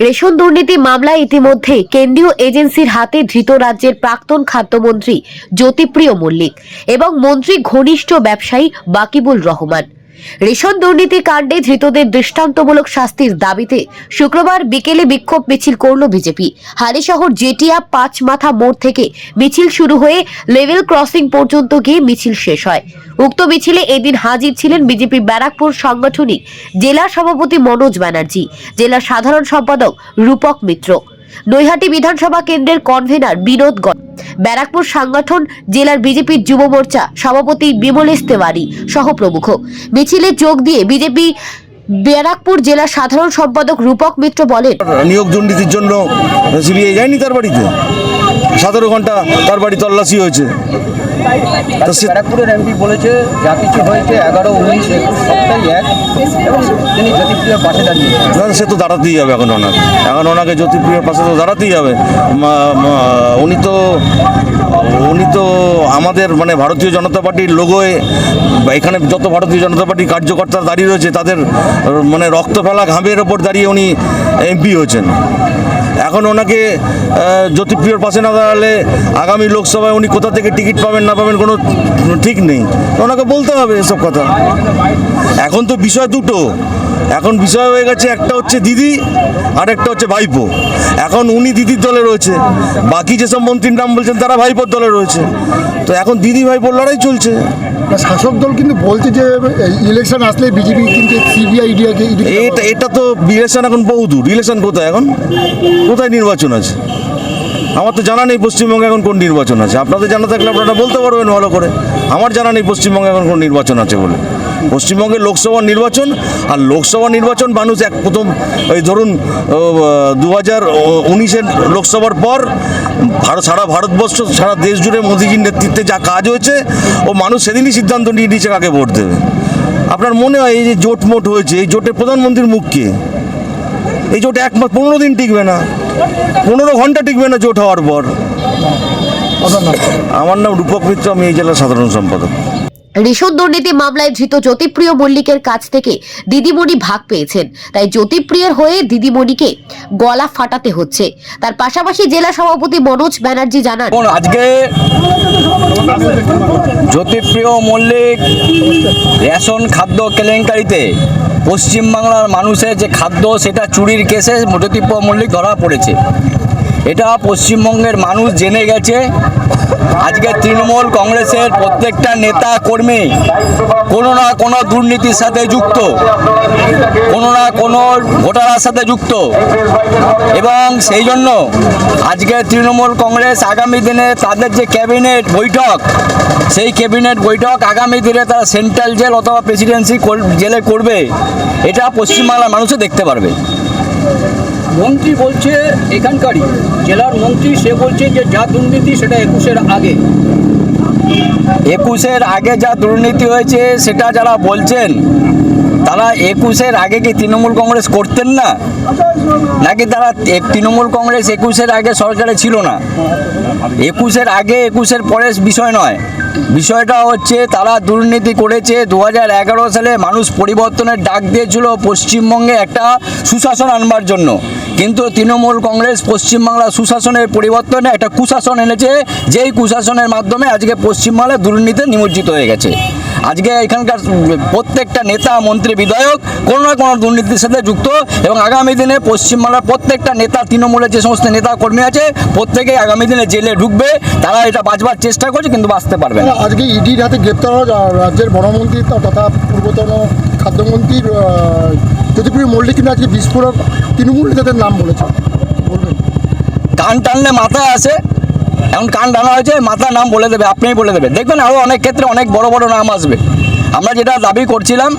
Ration দুর্নীতি মামলায় ইতিমধ্যে কেন্দ্রীয় এজেন্সির হাতে ধৃত রাজ্যের প্রাক্তন খাদ্যমন্ত্রী জ্যোতিপ্রিয় মল্লিক এবং মন্ত্রী ঘনিষ্ঠ ব্যবসায়ী বাকিবুল রহমান। রেশন দুর্নীতি কাণ্ডে ধৃতদের দৃষ্টান্তমূলক শাস্তির দাবিতে শুক্রবার বিকেলে বিক্ষোভ মিছিল করল বিজেপি। হালিশহর জেটিয়া পাঁচ মাথা মোড় থেকে মিছিল শুরু হয়ে লেভেল ক্রসিং পর্যন্ত গিয়ে মিছিল শেষ হয়। উক্ত মিছিলে এদিন হাজির ছিলেন বিজেপি ব্যারাকপুর সাংগঠনিক জেলা সভাপতি মনোজ ব্যানার্জি, জেলা সাধারণ সম্পাদক রূপক মিত্র। নৈহাটি বিধানসভা কেন্দ্রের কনভেনার বিনোদ গণ ব্যারাকপুর সাংগঠন জেলার বিজেপির যুব মোর্চা সভাপতি বিমলেশ তেওয়ারি সহ প্রমুখ মিছিলে যোগ দিয়ে বিজেপি ব্যারাকপুর জেলার সাধারণ সম্পাদক রূপক মিত্র বলেন, নিয়োগ দুর্নীতির জন্য সিবিআই যায়নি তার বাড়িতে। সতেরো ঘণ্টা তার বাড়ি তল্লাশি হয়েছে। তো ব্যারাকপুরের এমপি বলেছে যা কিছু হয়েছে এগারো উনিশ একুশ সপ্তাহে এক। এবং তিনি জ্যোতিপ্রিয়র পাশে দাঁড়িয়েছেন না, সে তো দাঁড়াতেই হবে এখন ওনাকে। এখন ওনাকে জ্যোতিপ্রিয়র পাশে তো দাঁড়াতেই হবে। উনি তো উনি তো আমাদের মানে ভারতীয় জনতা পার্টির লোগোয় এখানে যত ভারতীয় জনতা পার্টির কার্যকর্তা দাঁড়িয়ে রয়েছে তাদের মানে রক্ত ফেলা ঘামের ওপর দাঁড়িয়ে উনি এমপি হয়েছেন। এখন ওনাকে জ্যোতিপ্রিয়র পাশে না দাঁড়ালে আগামী লোকসভায় উনি কোথা থেকে টিকিট পাবেন, না পাবেন কোনো ঠিক নেই। ওনাকে বলতে হবে এসব কথা। এখন তো বিষয় দুটো। এখন বিষয় হয়ে গেছে, একটা হচ্ছে দিদি, আর একটা হচ্ছে ভাইপো। এখন উনি দিদির দলে রয়েছে। বাকি যেসব মন্ত্রীর নাম বলছেন, তারা ভাইপোর দলে রয়েছে। তো এখন দিদি ভাই বল লড়াই চলছে। শাসক দল কিন্তু বলছে যে ইলেকশন আসলে বিজেপি কিন্তু সিবিআই ইডিয়াকে এটা এটা তো ইলেকশন এখন বহু দূর। ইলেকশন কোথায় এখন? কোথায় নির্বাচন আছে? আমার তো জানা নেই পশ্চিমবঙ্গে এখন কোন নির্বাচন আছে। আপনাদের জানা থাকলে আপনারা বলতে পারবেন ভালো করে। আমার জানা নেই পশ্চিমবঙ্গে এখন কোন নির্বাচন আছে বলে। পশ্চিমবঙ্গে লোকসভা নির্বাচন আর লোকসভা নির্বাচন মানুষ এক প্রথম ওই ধরুন দু হাজার উনিশের লোকসভার পর ভারত, সারা ভারতবর্ষ, সারা দেশ জুড়ে মোদিজির নেতৃত্বে যা কাজ হয়েছে, ও মানুষ সেদিনই সিদ্ধান্ত নিয়ে নিয়েছে কাকে ভোট দেবে। আপনার মনে হয় এই যে জোট মোট হয়েছে, এই জোটে প্রধানমন্ত্রীর মুখ কে? এই জোট এক মাস, পনেরো দিন টিকবে না, পনেরো ঘণ্টা টিকবে না জোট হওয়ার পর। আমার নাম রূপক মিত্র, আমি এই জেলার সাধারণ সম্পাদক। রেশন দুর্নীতি মামলায় ধৃত জ্যোতিপ্রিয় মল্লিকের কাছ থেকে দিদিমণি ভাগ পেয়েছেন। তাই জ্যোতিপ্রিয়ের হয়ে দিদিমণিকে গলা ফাটাতে হচ্ছে। তার পাশাপাশি জেলা সভাপতি মনোজ ব্যানার্জি জানান আজকে জ্যোতিপ্রিয় মল্লিক রেশন খাদ্য কেলেঙ্কারিতে পশ্চিমবাংলার মানুষের যে খাদ্য, সেটা চুরির কেসে জ্যোতিপ্রিয় মল্লিক ধরা পড়েছে। এটা পশ্চিমবঙ্গের মানুষ জেনে গেছে। আজকে তৃণমূল কংগ্রেসের প্রত্যেকটা নেতা কর্মী কোনো না কোনো দুর্নীতির সাথে যুক্ত, কোনো না কোনো ভোটারের সাথে যুক্ত। এবং সেই জন্য আজকে তৃণমূল কংগ্রেস আগামী দিনে তাদের যে ক্যাবিনেট বৈঠক, সেই ক্যাবিনেট বৈঠক আগামী দিনে তারা সেন্ট্রাল জেল অথবা প্রেসিডেন্সি জেলে করবে। এটা পশ্চিমবাংলার মানুষও দেখতে পারবে। মন্ত্রী বলছে এখানকারই, জেলার মন্ত্রী সে বলছে যে যা দুর্নীতি সেটা একুশের আগে। একুশের আগে যা দুর্নীতি হয়েছে, সেটা যারা বলছেন তারা একুশের আগে কি তৃণমূল কংগ্রেস করতেন না? নাকি তারা তৃণমূল কংগ্রেস একুশের আগে সরকারে ছিল না? একুশের আগে, একুশের পরে বিষয় নয়। বিষয়টা হচ্ছে তারা দুর্নীতি করেছে। দু সালে মানুষ পরিবর্তনের ডাক দিয়েছিল পশ্চিমবঙ্গে একটা সুশাসন আনবার জন্য। কিন্তু তৃণমূল কংগ্রেস পশ্চিমবাংলার সুশাসনের পরিবর্তনে একটা কুশাসন এনেছে। যেই কুশাসনের মাধ্যমে আজকে পশ্চিমবাংলা দুর্নীতিতে নিমজ্জিত হয়ে গেছে। আজকে এখানকার প্রত্যেকটা নেতা মন্ত্রী বিধায়ক কোনো না কোনো দুর্নীতির সাথে যুক্ত এবং আগামী দিনে পশ্চিমবাংলার প্রত্যেকটা নেতা তৃণমূলের যে সমস্ত নেতা কর্মী আছে প্রত্যেকেই আগামী দিনে জেলে ঢুকবে। তারা এটা বাঁচবার চেষ্টা করছে কিন্তু বাঁচতে পারবে না। আজকে ইডির হাতে গ্রেপ্তার হওয়া রাজ্যের বনমন্ত্রী ত- তথা পূর্বতন খাদ্যমন্ত্রী জ্যোতিপ্রিয় মল্লিক কিন্তু আজকে বিস্ফোরক তৃণমূল নেতাদের নাম বলেছে বলবেন। কান টানলে মাথায় আসে এখন কান টানা হয়েছে মাথার নাম বলে দেবে আপনিই বলে দেবে। দেখবেন আরও অনেক ক্ষেত্রে অনেক বড় বড় নাম আসবে। আমরা যেটা দাবি করছিলাম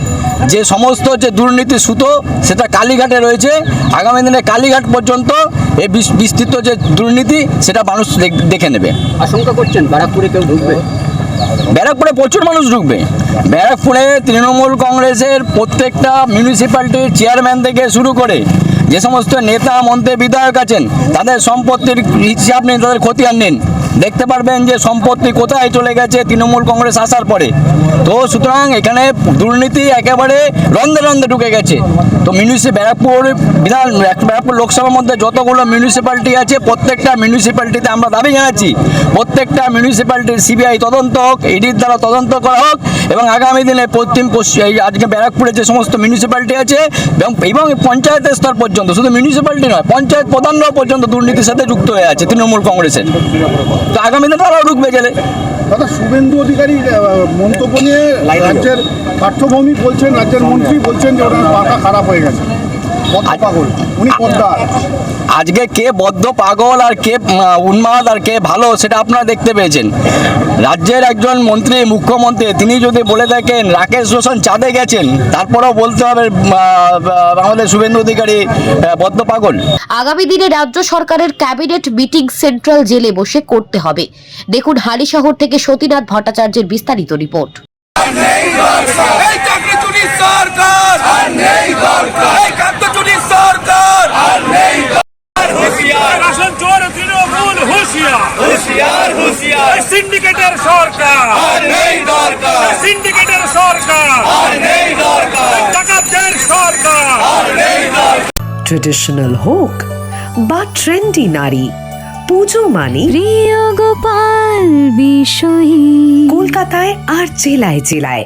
যে সমস্ত যে দুর্নীতি সুতো সেটা কালীঘাটে রয়েছে। আগামী দিনে কালীঘাট পর্যন্ত এই বিস্তৃত যে দুর্নীতি সেটা মানুষ দেখ- দেখে নেবে। আশঙ্কা করছেন ব্যারাকপুরে কেউ ঢুকবে? ব্যারাকপুরে প্রচুর মানুষ ঢুকবে। ব্যারাকপুরে তৃণমূল কংগ্রেসের প্রত্যেকটা মিউনিসিপ্যালিটির চেয়ারম্যান থেকে শুরু করে যে সমস্ত নেতা মন্ত্রী বিধায়ক আছেন তাদের সম্পত্তির হিসাব নিন তাদের খতিয়ান নিন। দেখতে পারবেন যে সম্পত্তি কোথায় চলে গেছে তৃণমূল কংগ্রেস আসার পরে। তো সুতরাং এখানে দুর্নীতি একেবারে রন্ধে রন্ধে ঢুকে গেছে। তো মিউনিসি ব্যারাকপুর বিধান, ব্যারাকপুর লোকসভার মধ্যে যতগুলো মিউনিসিপ্যালিটি আছে, প্রত্যেকটা মিউনিসিপ্যালিটিতে আমরা দাবি জানাচ্ছি, প্রত্যেকটা মিউনিসিপ্যালিটির সিবিআই তদন্ত হোক, ইডির দ্বারা তদন্ত করা হোক এবং আগামী দিনে পশ্চিম পশ্চিম আজকে ব্যারাকপুরে যে সমস্ত মিউনিসিপ্যালিটি আছে এবং এবং পঞ্চায়েতের স্তর পর্যন্ত, শুধু মিউনিসিপ্যালিটি নয়, পঞ্চায়েত প্রধানরাও পর্যন্ত দুর্নীতির সাথে যুক্ত হয়ে আছে তৃণমূল কংগ্রেসের। তো আগামী দিনে তারাও ঢুকবে গেলে দাদা শুভেন্দু অধিকারী মন্তব্য নিয়ে রাজ্যের পাঠ্যভূমি বলছেন রাজ্যের মন্ত্রী বলছেন যে ওনার পাকা খারাপ হয়ে গেছে। পাগল। উনি পদ্মার। আজকে কে বদ্ধ পাগল আর কে উন্মাদ আর কে ভালো সেটা আপনারা দেখতে পেয়েছেন। রাজ্যের একজন মন্ত্রী মুখ্যমন্ত্রী তিনি যদি বলে থাকেন রাকেশ রোশন চাঁদে গেছেন তারপরেও বলতে হবে আমাদের শুভেন্দু অধিকারী বদ্ধ পাগল। আগামী দিনে রাজ্য সরকারের ক্যাবিনেট মিটিং সেন্ট্রাল জেলে বসে করতে হবে। দেখুন হালিশহর থেকে সতীনাথ ভট্টাচার্যের বিস্তারিত রিপোর্ট এই চাকরি চুরি সরকার আর নেই দরকার এই খাদ্য চুরি সরকার আর নেই হুঁশিয়ার শাসন চোর তৃণমূল হুঁশিয়ার হুঁশিয়ার হুঁশিয়ার সিন্ডিকেটের সরকার। আর নেই দরকার। সিন্ডিকেটের সরকার। আর নেই দরকার। ডাকাতদের সরকার। আর নেই দরকার। ট্রেডিশনাল হোক বা ট্রেন্ডি নারী। পুজো মানে প্রিয় গোপাল বিষয়ী। কলকাতায় আর জেলায় জেলায়।